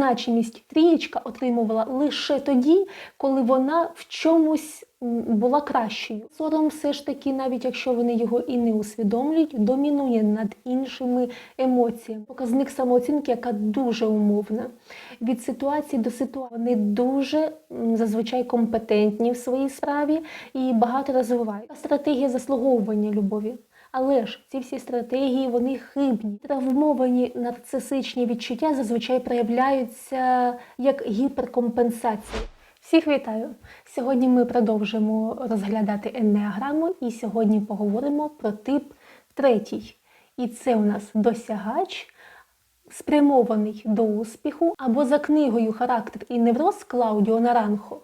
значимість трієчка отримувала лише тоді, коли вона в чомусь була кращою. Сором все ж таки, навіть якщо вони його і не усвідомлюють, домінує над іншими емоціями. Показник самооцінки, яка дуже умовна. Від ситуації до ситуації вони дуже зазвичай компетентні в своїй справі і багато розвивають. Стратегія заслуговування любові. Але ж ці всі стратегії вони хибні. Травмовані нарцисичні відчуття зазвичай проявляються як гіперкомпенсація. Всіх вітаю! Сьогодні ми продовжимо розглядати енеаграму, і сьогодні поговоримо про тип третій. І це у нас досягач, спрямований до успіху, або за книгою Характер і невроз Клаудіо Наранхо.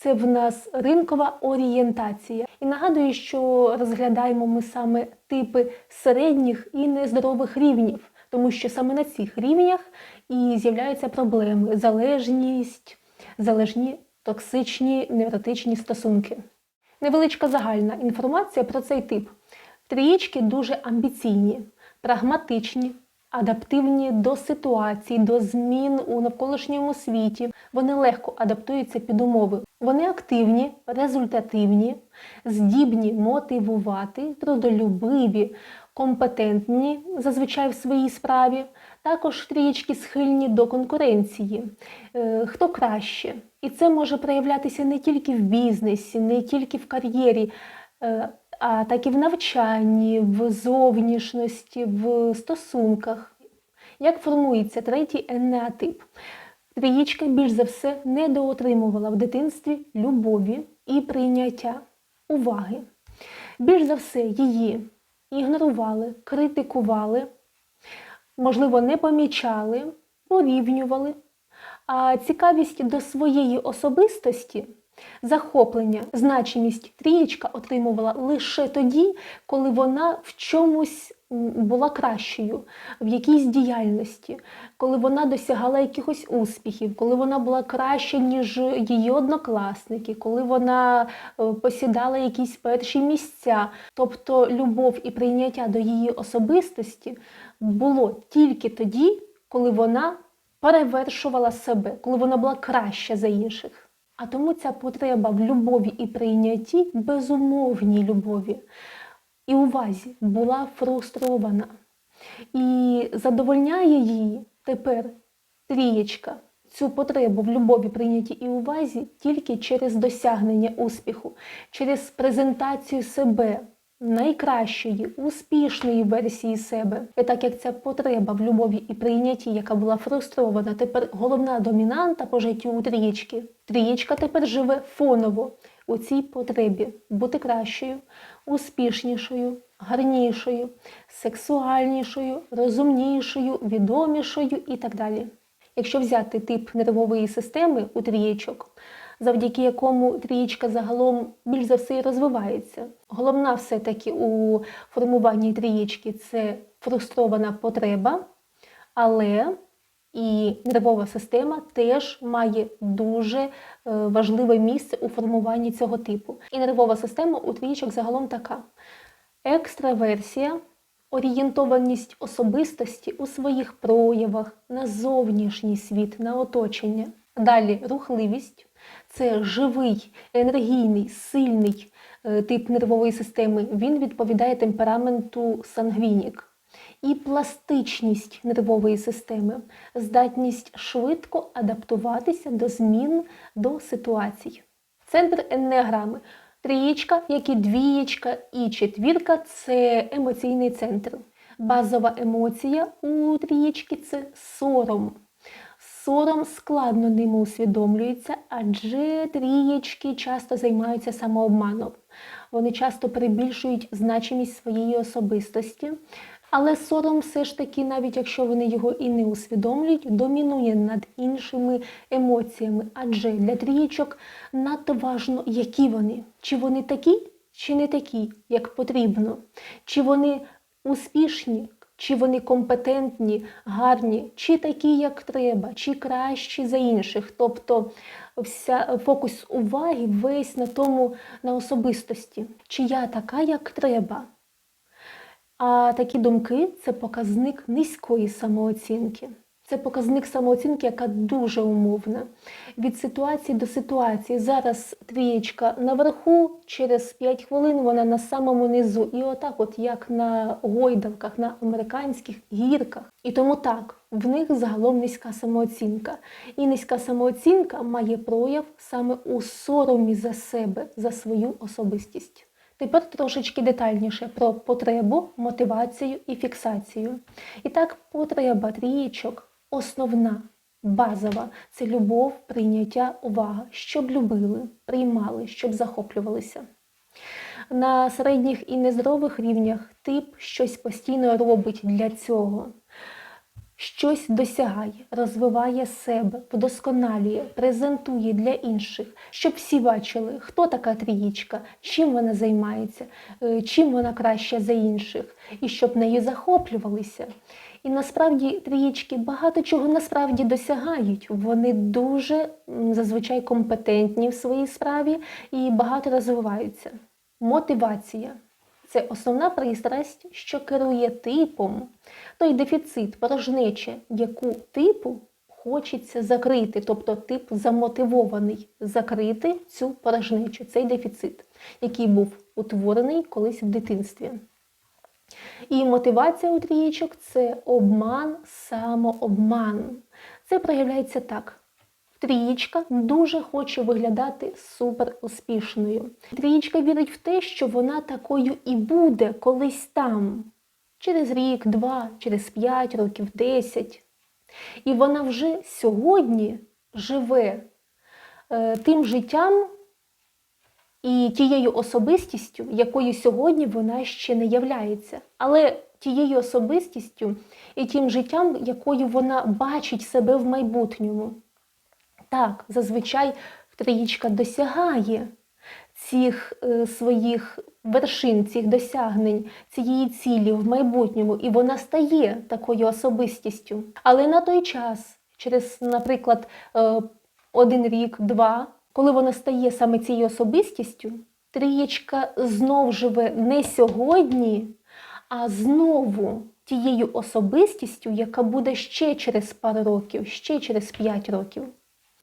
Це в нас ринкова орієнтація. І нагадую, що розглядаємо ми саме типи середніх і нездорових рівнів, тому що саме на цих рівнях і з'являються проблеми: залежність, залежні токсичні невротичні стосунки. Невеличка загальна інформація про цей тип. Трієчки дуже амбіційні, прагматичні, адаптивні до ситуацій, до змін у навколишньому світі. Вони легко адаптуються під умови. Вони активні, результативні, здібні мотивувати, трудолюбиві, компетентні зазвичай в своїй справі. Також трієчки схильні до конкуренції. Е, Хто краще? І це може проявлятися не тільки в бізнесі, не тільки в кар'єрі, е, так і в навчанні, в зовнішності, в стосунках. Як формується третій енеатип? Трієчка більш за все недоотримувала в дитинстві любові і прийняття, уваги. Більш за все її ігнорували, критикували, можливо, не помічали, порівнювали. А цікавість до своєї особистості, захоплення, значимість трієчка отримувала лише тоді, коли вона в чомусь була кращою, в якійсь діяльності, коли вона досягала якихось успіхів, коли вона була краще, ніж її однокласники, коли вона е, посідала якісь перші місця. Тобто любов і прийняття до її особистості було тільки тоді, коли вона перевершувала себе, коли вона була краща за інших. А тому ця потреба в любові і прийнятті, безумовній любові і увазі була фрустрована. І задовольняє її тепер трієчка цю потребу в любові, прийнятті і увазі тільки через досягнення успіху, через презентацію себе найкращої, успішної версії себе. І так як ця потреба в любові і прийнятті, яка була фрустрована, тепер головна домінанта по життю у трієчки. Трієчка тепер живе фоново у цій потребі бути кращою, успішнішою, гарнішою, сексуальнішою, розумнішою, відомішою і так далі. Якщо взяти тип нервової системи у трієчок, завдяки якому трієчка загалом більш за все і розвивається. Головна все-таки у формуванні трієчки це фрустрована потреба, але і нервова система теж має дуже е, важливе місце у формуванні цього типу. І нервова система у трієчок загалом така: екстраверсія, орієнтованість особистості у своїх проявах на зовнішній світ, на оточення. Далі рухливість це живий, енергійний, сильний е, тип нервової системи. Він відповідає темпераменту сангвінік. І пластичність нервової системи, здатність швидко адаптуватися до змін до ситуацій. Центр енеаграми. Трієчка, як і двієчка і четвірка це емоційний центр. Базова емоція у трієчки це сором. Сором складно ними усвідомлюється, адже трієчки часто займаються самообманом. Вони часто перебільшують значимість своєї особистості. Але сором все ж таки, навіть якщо вони його і не усвідомлюють, домінує над іншими емоціями. Адже для трієчок надто важно, які вони. Чи вони такі, чи не такі, як потрібно, чи вони успішні, чи вони компетентні, гарні, чи такі, як треба, чи кращі за інших. Тобто вся фокус уваги весь на тому, на особистості, чи я така, як треба. А такі думки це показник низької самооцінки. Це показник самооцінки, яка дуже умовна. Від ситуації до ситуації. Зараз трієчка наверху, через 5 хвилин вона на самому низу. І отак, от як на гойдалках, на американських гірках. І тому так, в них загалом низька самооцінка. І низька самооцінка має прояв саме у соромі за себе, за свою особистість. Тепер трошечки детальніше про потребу, мотивацію і фіксацію. І так, потреба трієчок основна, базова це любов, прийняття, увага, щоб любили, приймали, щоб захоплювалися. На середніх і нездорових рівнях тип щось постійно робить для цього. Щось досягає, розвиває себе, вдосконалює, презентує для інших, щоб всі бачили, хто така трієчка, чим вона займається, е, чим вона краща за інших, і щоб нею захоплювалися. І насправді трієчки багато чого насправді досягають. Вони дуже зазвичай компетентні в своїй справі і багато розвиваються. Мотивація це основна пристрасть, що керує типом, той дефіцит, порожнеча, яку типу хочеться закрити, тобто тип замотивований закрити цю порожнечу, цей дефіцит, який був утворений колись в дитинстві. І мотивація у трієчок це обман, самообман. Це проявляється так. Трієчка дуже хоче виглядати супер успішною. Трієчка вірить в те, що вона такою і буде колись там. Через рік, два, через п'ять років, десять. І вона вже сьогодні живе е, тим життям і тією особистістю, якою сьогодні вона ще не являється. Але тією особистістю і тим життям, якою вона бачить себе в майбутньому. Так, зазвичай трієчка досягає цих е, своїх вершин, цих досягнень, цієї цілі в майбутньому, і вона стає такою особистістю. Але на той час, через, наприклад, е, один рік, два, коли вона стає саме цією особистістю, трієчка знов живе не сьогодні, а знову тією особистістю, яка буде ще через пару років, ще через п'ять років.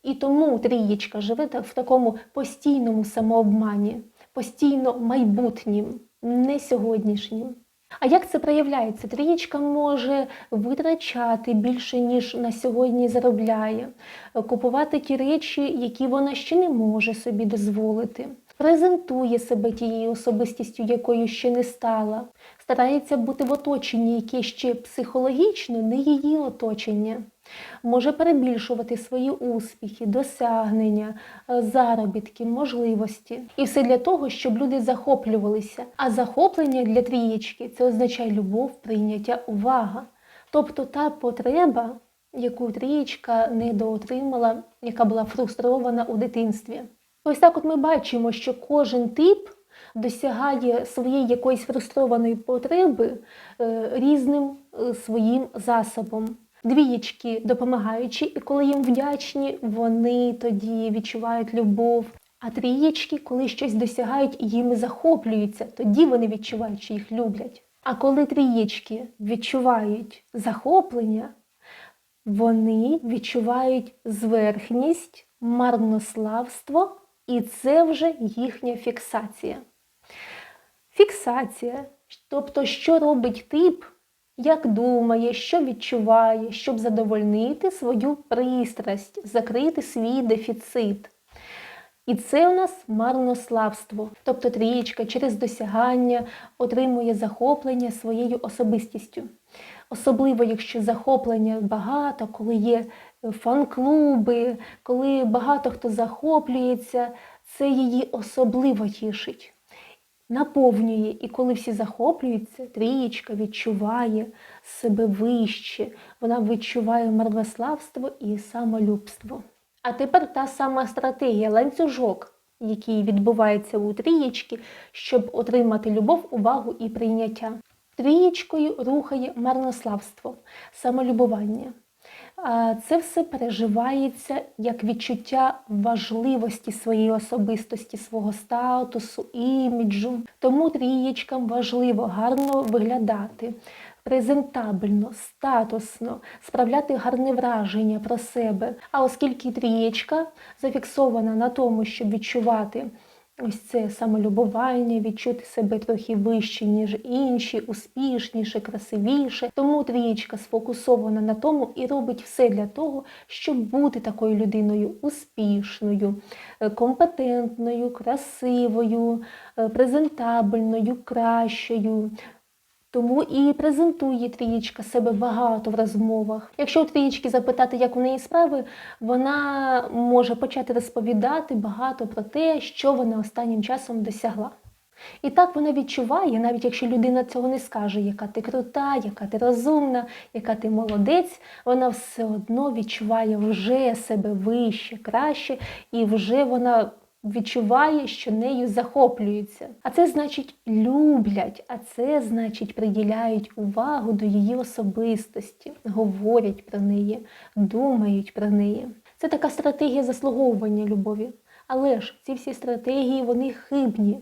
І тому трієчка живе в такому постійному самообмані, постійно майбутнім, не сьогоднішнім. А як це проявляється? Трієчка може витрачати більше, ніж на сьогодні заробляє, купувати ті речі, які вона ще не може собі дозволити, презентує себе тією особистістю, якою ще не стала, старається бути в оточенні, яке ще психологічно не її оточення. Може перебільшувати свої успіхи, досягнення, е, заробітки, можливості. І все для того, щоб люди захоплювалися. А захоплення для трієчки це означає любов, прийняття, увага. Тобто та потреба, яку трієчка недоотримала, яка була фрустрована у дитинстві. Ось так от ми бачимо, що кожен тип досягає своєї якоїсь фрустрованої потреби е, різним е, своїм засобом. Двієчки допомагаючи, і коли їм вдячні, вони тоді відчувають любов. А трієчки, коли щось досягають їм захоплюються, тоді вони відчувають, що їх люблять. А коли трієчки відчувають захоплення, вони відчувають зверхність, марнославство, і це вже їхня фіксація. Фіксація, тобто, що робить тип, як думає, що відчуває, щоб задовольнити свою пристрасть, закрити свій дефіцит. І це у нас марнославство. Тобто трієчка через досягання отримує захоплення своєю особистістю. Особливо, якщо захоплення багато, коли є фан-клуби, коли багато хто захоплюється, це її особливо тішить. Наповнює, і коли всі захоплюються, трієчка відчуває себе вище, вона відчуває марнославство і самолюбство. А тепер та сама стратегія, ланцюжок, який відбувається у трієчки, щоб отримати любов, увагу і прийняття. Трієчкою рухає марнославство, самолюбування. Це все переживається як відчуття важливості своєї особистості, свого статусу, іміджу. Тому трієчкам важливо гарно виглядати, презентабельно, статусно, справляти гарне враження про себе. А оскільки трієчка зафіксована на тому, щоб відчувати ось це самолюбування, відчути себе трохи вище, ніж інші, успішніше, красивіше. Тому трієчка сфокусована на тому і робить все для того, щоб бути такою людиною успішною, е, компетентною, красивою, е, презентабельною, кращою. Тому і презентує трієчка себе багато в розмовах. Якщо у трієчки запитати, як у неї справи, вона може почати розповідати багато про те, що вона останнім часом досягла. І так вона відчуває, навіть якщо людина цього не скаже, яка ти крута, яка ти розумна, яка ти молодець, вона все одно відчуває вже себе вище, краще, і вже вона відчуває, що нею захоплюються. А це значить люблять, а це значить приділяють увагу до її особистості, говорять про неї, думають про неї. Це така стратегія заслуговування любові. Але ж ці всі стратегії вони хибні.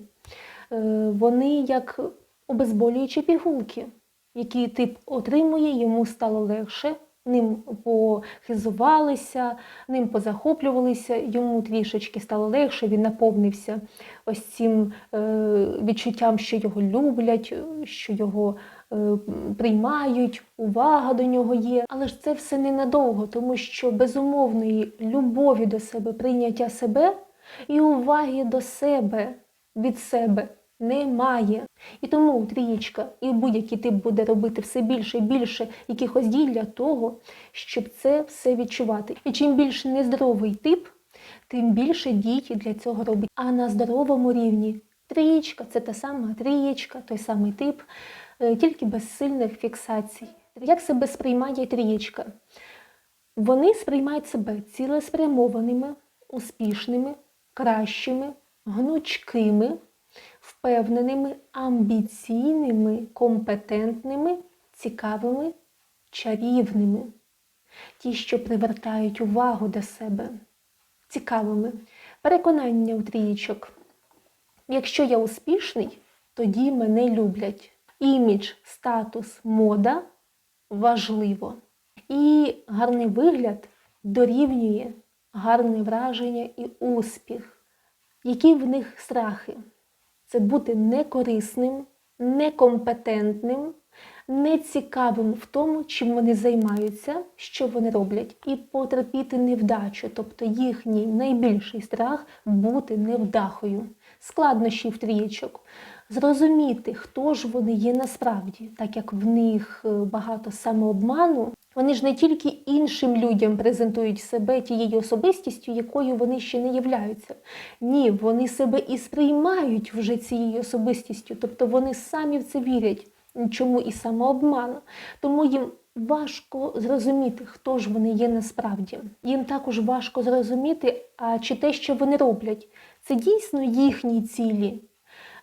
Е, Вони як обезболюючі пігулки, які тип отримує, йому стало легше, ним похизувалися, ним позахоплювалися, йому трішечки стало легше, він наповнився ось цим е, відчуттям, що його люблять, що його е, приймають, увага до нього є. Але ж це все ненадовго, тому що безумовної любові до себе, прийняття себе і уваги до себе від себе немає. І тому трієчка і будь-який тип буде робити все більше і більше якихось дій для того, щоб це все відчувати. І чим більш нездоровий тип, тим більше дій для цього робить. А на здоровому рівні трієчка це та сама трієчка, той самий тип, е, тільки без сильних фіксацій. Як себе сприймає трієчка? Вони сприймають себе цілеспрямованими, успішними, кращими, гнучкими, впевненими, амбіційними, компетентними, цікавими, чарівними. Ті, що привертають увагу до себе, цікавими. Переконання у трієчок. Якщо я успішний, тоді мене люблять. Імідж, статус, мода важливо. І гарний вигляд дорівнює гарне враження і успіх. Які в них страхи? Це бути некорисним, некомпетентним, нецікавим в тому, чим вони займаються, що вони роблять, і потерпіти невдачу, тобто їхній найбільший страх бути невдахою, складнощі в трієчок. Зрозуміти, хто ж вони є насправді, так як в них е, багато самообману, вони ж не тільки іншим людям презентують себе тією особистістю, якою вони ще не являються. Ні, вони себе і сприймають вже цією особистістю, тобто вони самі в це вірять. Чому і самообман? Тому їм важко зрозуміти, хто ж вони є насправді. Їм також важко зрозуміти, а чи те, що вони роблять, це дійсно їхні цілі,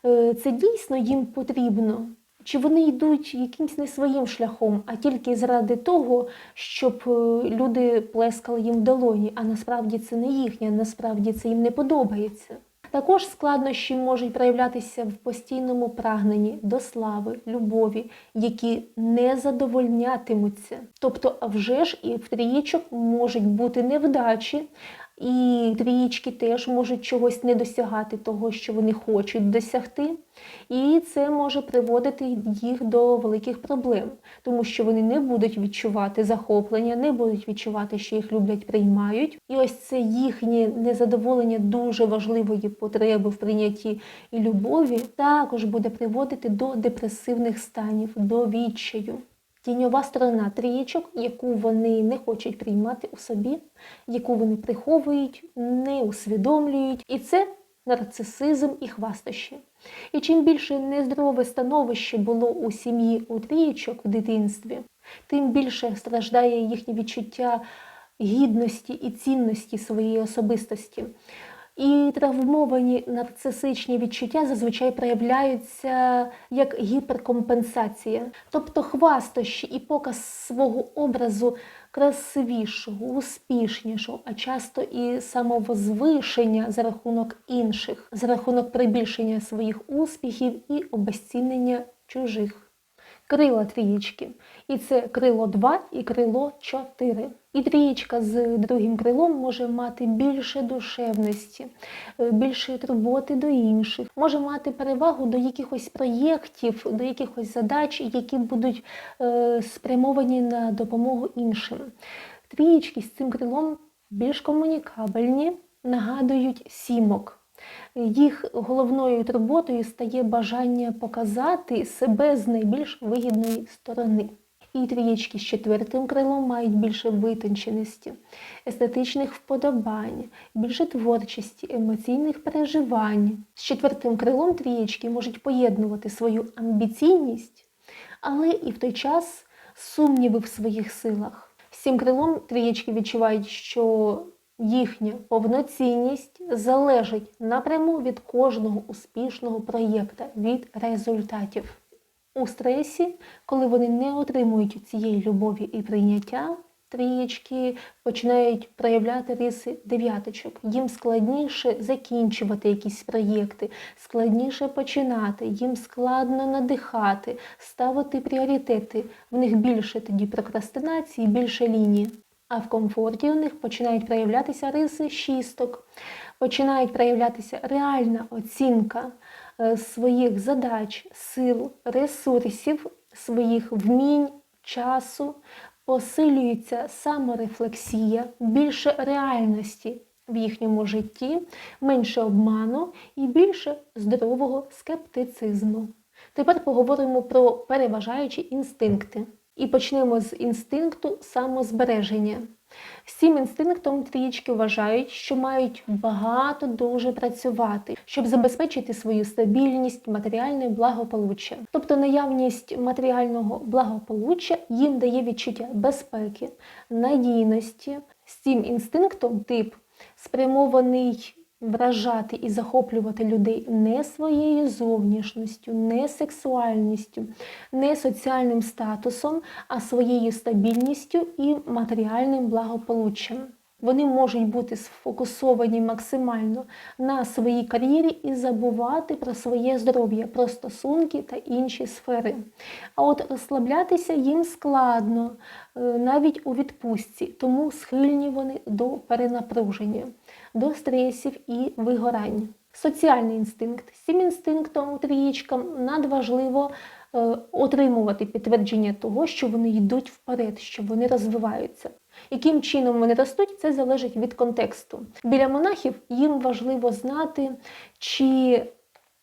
Е, це дійсно їм потрібно. Чи вони йдуть якимось не своїм шляхом, а тільки заради того, щоб е, люди плескали їм в долоні, а насправді це не їхнє, насправді це їм не подобається. Також складнощі можуть проявлятися в постійному прагненні до слави, любові, які не задовольнятимуться. Тобто, а вже ж і в трієчок можуть бути невдачі, і трієчки теж можуть чогось не досягати того, що вони хочуть досягти. І це може приводити їх до великих проблем, тому що вони не будуть відчувати захоплення, не будуть відчувати, що їх люблять, приймають. І ось це їхнє незадоволення дуже важливої потреби в прийнятті і любові також буде приводити до депресивних станів, до відчаю. Тіньова сторона трієчок, яку вони не хочуть приймати у собі, яку вони приховують, не усвідомлюють. І це нарцисизм і хвастощі. І чим більше нездорове становище було у сім'ї у трієчок в дитинстві, тим більше страждає їхнє відчуття гідності і цінності своєї особистості. І травмовані нарцисичні відчуття зазвичай проявляються як гіперкомпенсація, тобто хвастощі і показ свого образу красивішого, успішнішого, а часто і самовозвишення за рахунок інших, за рахунок прибільшення своїх успіхів і обезцінення чужих. Крила трієчки. І це крило 2 і крило 4. І трієчка з другим крилом може мати більше душевності, е, більше турботи до інших, може мати перевагу до якихось проєктів, до якихось задач, які будуть е, спрямовані на допомогу іншим. Трієчки з цим крилом більш комунікабельні, нагадують сімок. Їх головною турботою стає бажання показати себе з найбільш вигідної сторони. І трієчки з четвертим крилом мають більше витонченості, естетичних вподобань, більше творчості, емоційних переживань. З четвертим крилом трієчки можуть поєднувати свою амбіційність, але і в той час сумніви в своїх силах. Цим крилом трієчки відчувають, що їхня повноцінність залежить напряму від кожного успішного проєкта, від результатів. У стресі, коли вони не отримують цієї любові і прийняття, трієчки починають проявляти риси дев'яточок. Їм складніше закінчувати якісь проєкти, складніше починати, їм складно надихати, ставити пріоритети. В них більше тоді прокрастинації, більше лінії. А в комфорті у них починають проявлятися риси шісток, починають проявлятися реальна оцінка е, своїх задач, сил, ресурсів, своїх вмінь, часу, посилюється саморефлексія, більше реальності в їхньому житті, менше обману і більше здорового скептицизму. Тепер поговоримо про переважаючі інстинкти. І почнемо з інстинкту самозбереження. З інстинктом трієчки вважають, що мають багато дуже працювати, щоб забезпечити свою стабільність, матеріальне благополуччя. Тобто наявність матеріального благополуччя їм дає відчуття безпеки, надійності. З інстинктом тип спрямований вражати і захоплювати людей не своєю зовнішністю, не сексуальністю, не соціальним статусом, а своєю стабільністю і матеріальним благополуччям. Вони можуть бути сфокусовані максимально на своїй кар'єрі і забувати про своє здоров'я, про стосунки та інші сфери. А от розслаблятися їм складно, е, навіть у відпустці, тому схильні вони до перенапруження, до стресів і вигорань. Соціальний інстинкт. З цим інстинктом трієчкам надважливо е, отримувати підтвердження того, що вони йдуть вперед, що вони розвиваються. Яким чином вони ростуть, це залежить від контексту. Біля монахів їм важливо знати, чи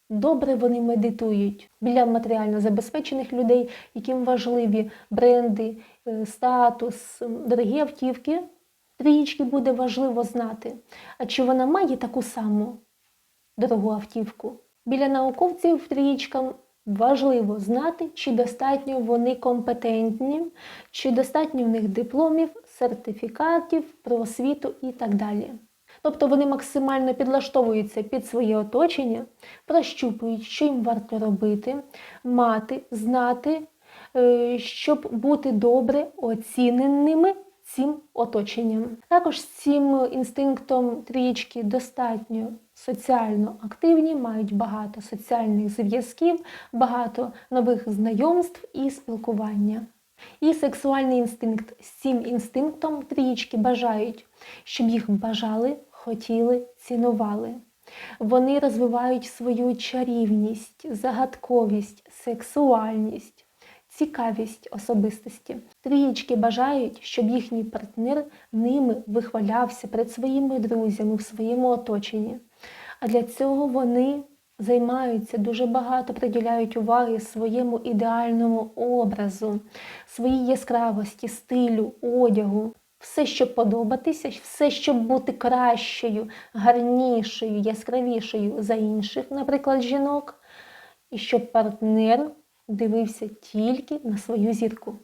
добре вони медитують. Біля матеріально забезпечених людей, яким важливі бренди, е, статус, дорогі автівки. Трієчки буде важливо знати, а чи вона має таку саму дорогу автівку. Біля науковців трієчкам важливо знати, чи достатньо вони компетентні, чи достатньо в них дипломів, сертифікатів про освіту і так далі. Тобто вони максимально підлаштовуються під своє оточення, прощупують, що їм варто робити, мати, знати, е, щоб бути добре оціненими цим оточенням. Також з цим інстинктом трієчки достатньо соціально активні, мають багато соціальних зв'язків, багато нових знайомств і спілкування. І сексуальний інстинкт з цим інстинктом трієчки бажають, щоб їх бажали, хотіли, цінували. Вони розвивають свою чарівність, загадковість, сексуальність, цікавість особистості. Трієчки бажають, щоб їхній партнер ними вихвалявся перед своїми друзями в своєму оточенні. А для цього вони займаються дуже багато, приділяють уваги своєму ідеальному образу, своїй яскравості, стилю, одягу. Все, щоб подобатися, все, щоб бути кращою, гарнішою, яскравішою за інших, наприклад, жінок, і щоб партнер дивився тільки на свою зірку.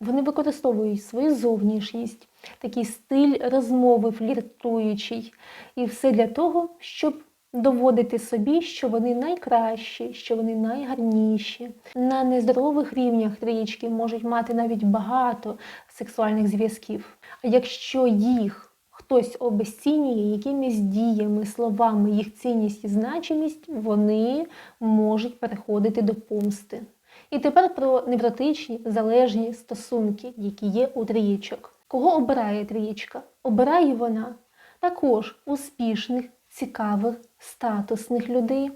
Вони використовують свою зовнішність, такий стиль розмови фліртуючий, і все для того, щоб доводити собі, що вони найкращі, що вони найгарніші. На нездорових рівнях трієчки можуть мати навіть багато сексуальних зв'язків. А якщо їх хтось обесцінює якимись діями, словами, їх цінність і значимість, вони можуть переходити до помсти. І тепер про невротичні залежні стосунки, які є у трієчок. Кого обирає трієчка? Обирає вона також успішних, цікавих, статусних людей,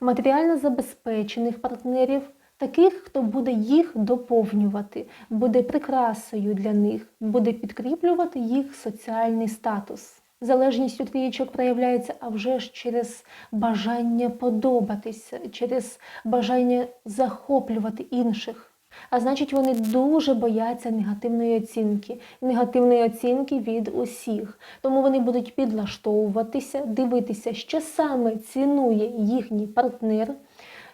матеріально забезпечених партнерів, таких, хто буде їх доповнювати, буде прикрасою для них, буде підкріплювати їх соціальний статус. Залежність у трієчок проявляється а вже ж через бажання подобатися, через бажання захоплювати інших. А значить, вони дуже бояться негативної оцінки, негативної оцінки від усіх. Тому вони будуть підлаштовуватися, дивитися, що саме цінує їхній партнер,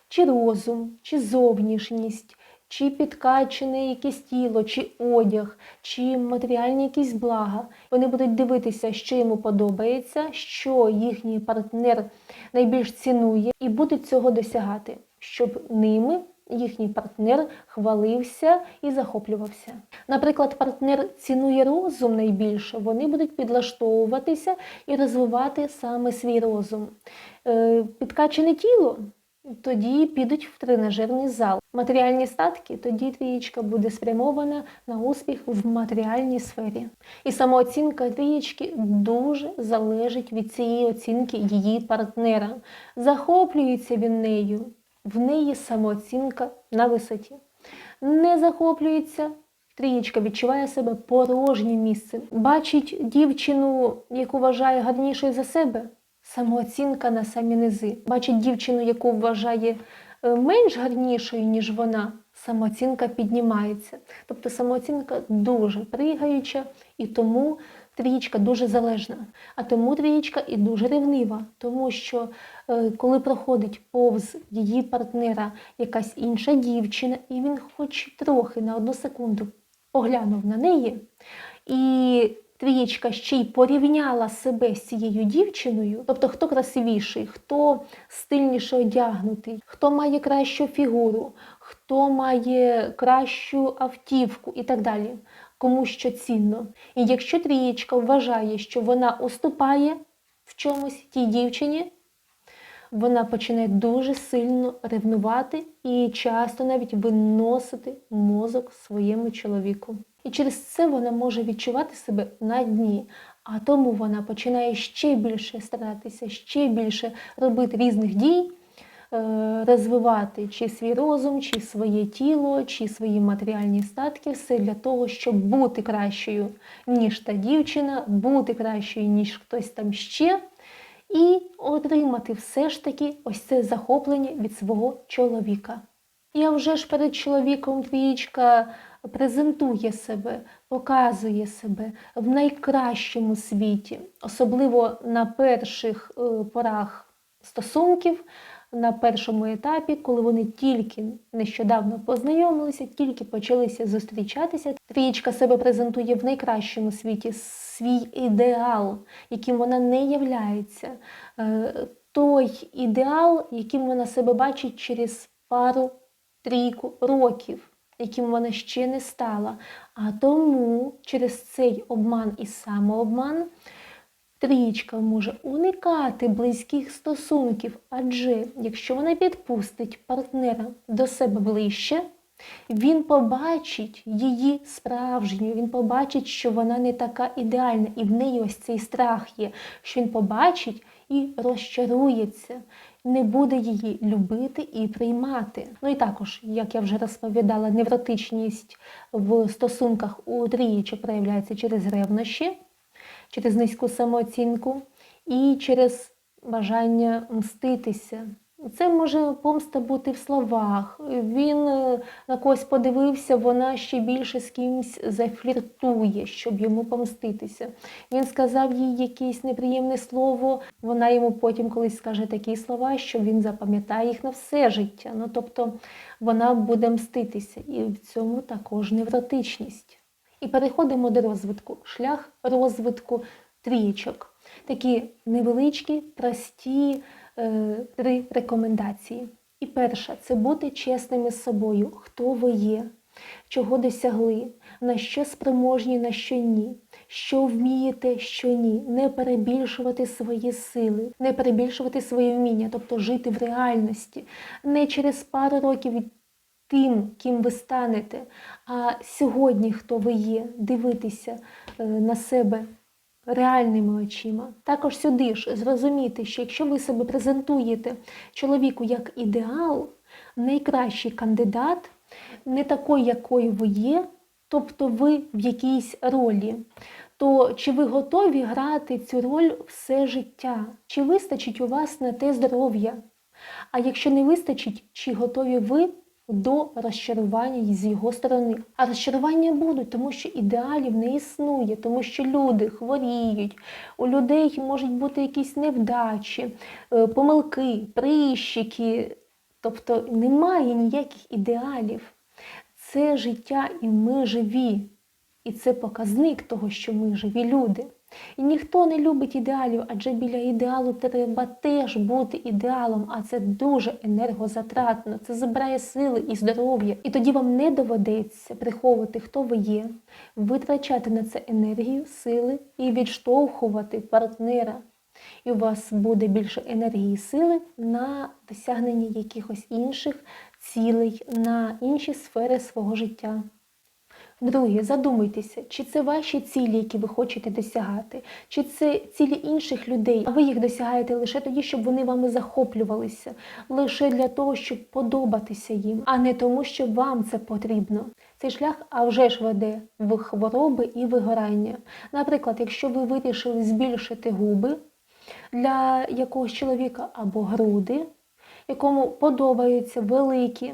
чи розум, чи зовнішність, чи підкачене якесь тіло, чи одяг, чи матеріальні якісь блага. Вони будуть дивитися, що йому подобається, що їхній партнер найбільш цінує, і будуть цього досягати, щоб ними їхній партнер хвалився і захоплювався. Наприклад, партнер цінує розум найбільше, вони будуть підлаштовуватися і розвивати саме свій розум. Е, Підкачене тіло. Тоді підуть в тренажерний зал. Матеріальні статки, тоді трієчка буде спрямована на успіх в матеріальній сфері. І самооцінка трієчки дуже залежить від цієї оцінки її партнера. Захоплюється він нею, в неї самооцінка на висоті. Не захоплюється, трієчка відчуває себе порожнім місцем. Бачить дівчину, яку вважає гарнішою за себе. Самооцінка на самі низи. Бачить дівчину, яку вважає е, менш гарнішою, ніж вона, самооцінка піднімається. Тобто самооцінка дуже пригаюча і тому трієчка дуже залежна. А тому трієчка і дуже ревнива, тому що е, коли проходить повз її партнера якась інша дівчина, і він хоч трохи на одну секунду поглянув на неї, і Трієчка ще й порівняла себе з цією дівчиною, тобто хто красивіший, хто стильніше одягнутий, хто має кращу фігуру, хто має кращу автівку і так далі, кому що цінно. І якщо трієчка вважає, що вона уступає в чомусь тій дівчині, вона починає дуже сильно ревнувати і часто навіть виносити мозок своєму чоловіку. І через це вона може відчувати себе на дні. А тому вона починає ще більше старатися, ще більше робити різних дій, розвивати чи свій розум, чи своє тіло, чи свої матеріальні статки, все для того, щоб бути кращою, ніж та дівчина, бути кращою, ніж хтось там ще, і отримати все ж таки ось це захоплення від свого чоловіка. І вже ж перед чоловіком трієчка презентує себе, показує себе в найкращому світі, особливо на перших е, порах стосунків, на першому етапі, коли вони тільки нещодавно познайомилися, тільки почалися зустрічатися. Трієчка себе презентує в найкращому світі свій ідеал, яким вона не являється. Е, той ідеал, яким вона себе бачить через пару трійку років яким вона ще не стала. А тому через цей обман і самообман трієчка може уникати близьких стосунків, адже якщо вона підпустить партнера до себе ближче, він побачить її справжню, він побачить, що вона не така ідеальна, і в неї ось цей страх є, що він побачить і розчарується не буде її любити і приймати. Ну і також, як я вже розповідала, невротичність в стосунках у трієчок проявляється через ревнощі, через низьку самооцінку і через бажання мститися. Це може помста бути в словах. Він е, на когось подивився, вона ще більше з кимось зафліртує, щоб йому помститися. Він сказав їй якесь неприємне слово, вона йому потім колись скаже такі слова, що він запам'ятає їх на все життя. Ну, Тобто вона буде мститися. І в цьому також невротичність. І переходимо до розвитку. Шлях розвитку трієчок. Такі невеличкі, прості. Е, три рекомендації. І перша це бути чесними з собою, хто ви є, чого досягли, на що спроможні, на що ні, що вмієте, що ні, не перебільшувати свої сили, не перебільшувати свої вміння, тобто жити в реальності, не через пару років тим, ким ви станете, а сьогодні, хто ви є, дивитися е, на себе реальними очима. Також сюди ж зрозуміти, що якщо ви себе презентуєте чоловіку як ідеал, найкращий кандидат, не такий, якою ви є, тобто ви в якійсь ролі, то чи ви готові грати цю роль все життя? Чи вистачить у вас на те здоров'я? А якщо не вистачить, чи готові ви до розчарування з його сторони? А розчарування будуть, тому що ідеалів не існує, тому що люди хворіють, у людей можуть бути якісь невдачі, е, помилки, прищики. Тобто немає ніяких ідеалів. Це життя і ми живі. І це показник того, що ми живі люди. І ніхто не любить ідеалів, адже біля ідеалу треба теж бути ідеалом, а це дуже енергозатратно, це забирає сили і здоров'я. І тоді вам не доведеться приховувати, хто ви є, витрачати на це енергію, сили і відштовхувати партнера. І у вас буде більше енергії і сили на досягнення якихось інших цілей, на інші сфери свого життя. Друге, задумайтеся, чи це ваші цілі, які ви хочете досягати, чи це цілі інших людей, а ви їх досягаєте лише тоді, щоб вони вами захоплювалися, лише для того, щоб подобатися їм, а не тому, що вам це потрібно. Цей шлях а вже ж веде в хвороби і вигорання. Наприклад, якщо ви вирішили збільшити губи для якогось чоловіка або груди, якому подобаються великі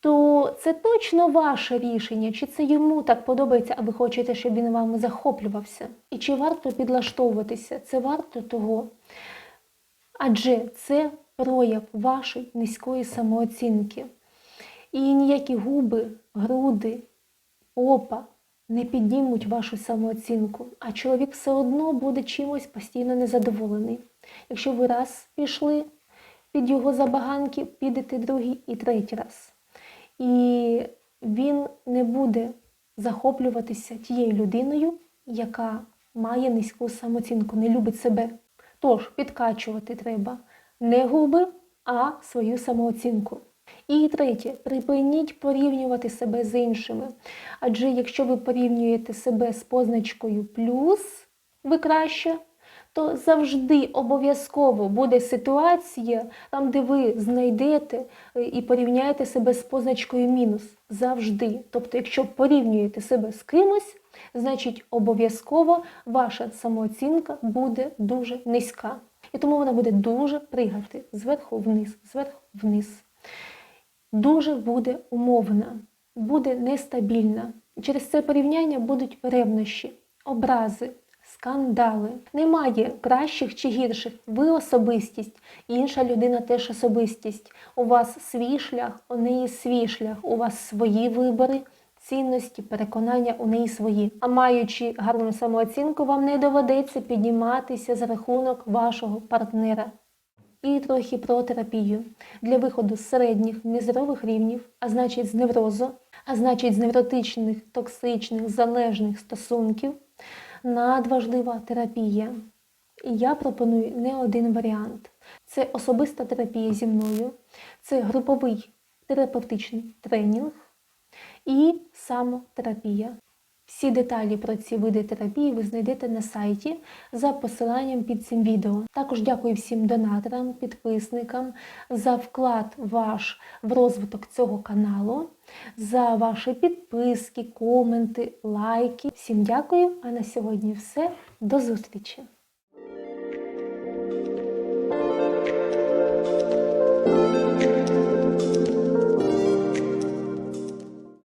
то це точно ваше рішення, чи це йому так подобається, а ви хочете, щоб він вами захоплювався? І чи варто підлаштовуватися? Це варто того. Адже це прояв вашої низької самооцінки. І ніякі губи, груди, попа не піднімуть вашу самооцінку, а чоловік все одно буде чимось постійно незадоволений. Якщо ви раз пішли під його забаганки, підете другий і третій раз і він не буде захоплюватися тією людиною, яка має низьку самооцінку, не любить себе. Тож підкачувати треба не губи, а свою самооцінку. І третє, припиніть порівнювати себе з іншими. Адже якщо ви порівнюєте себе з позначкою плюс, ви краще, то завжди обов'язково буде ситуація, там, де ви знайдете е, і порівняєте себе з позначкою мінус. Завжди. Тобто, якщо порівнюєте себе з кимось, значить обов'язково ваша самооцінка буде дуже низька. І тому вона буде дуже пригати зверху вниз, зверху вниз. Дуже буде умовна, буде нестабільна. Через це порівняння будуть ревнощі, образи, скандали. Немає кращих чи гірших. Ви особистість, інша людина теж особистість. У вас свій шлях, у неї свій шлях, у вас свої вибори. Цінності, переконання у неї свої. А маючи гарну самооцінку, вам не доведеться підніматися за рахунок вашого партнера. І трохи про терапію для виходу з середніх нездорових рівнів, а значить з неврозу, а значить з невротичних, токсичних, залежних стосунків надважлива терапія. І я пропоную не один варіант. Це особиста терапія зі мною, це груповий терапевтичний тренінг і самотерапія. Всі деталі про ці види терапії ви знайдете на сайті за посиланням під цим відео. Також дякую всім донаторам, підписникам за вклад ваш в розвиток цього каналу, за ваші підписки, коменти, лайки. Всім дякую, а на сьогодні все. До зустрічі!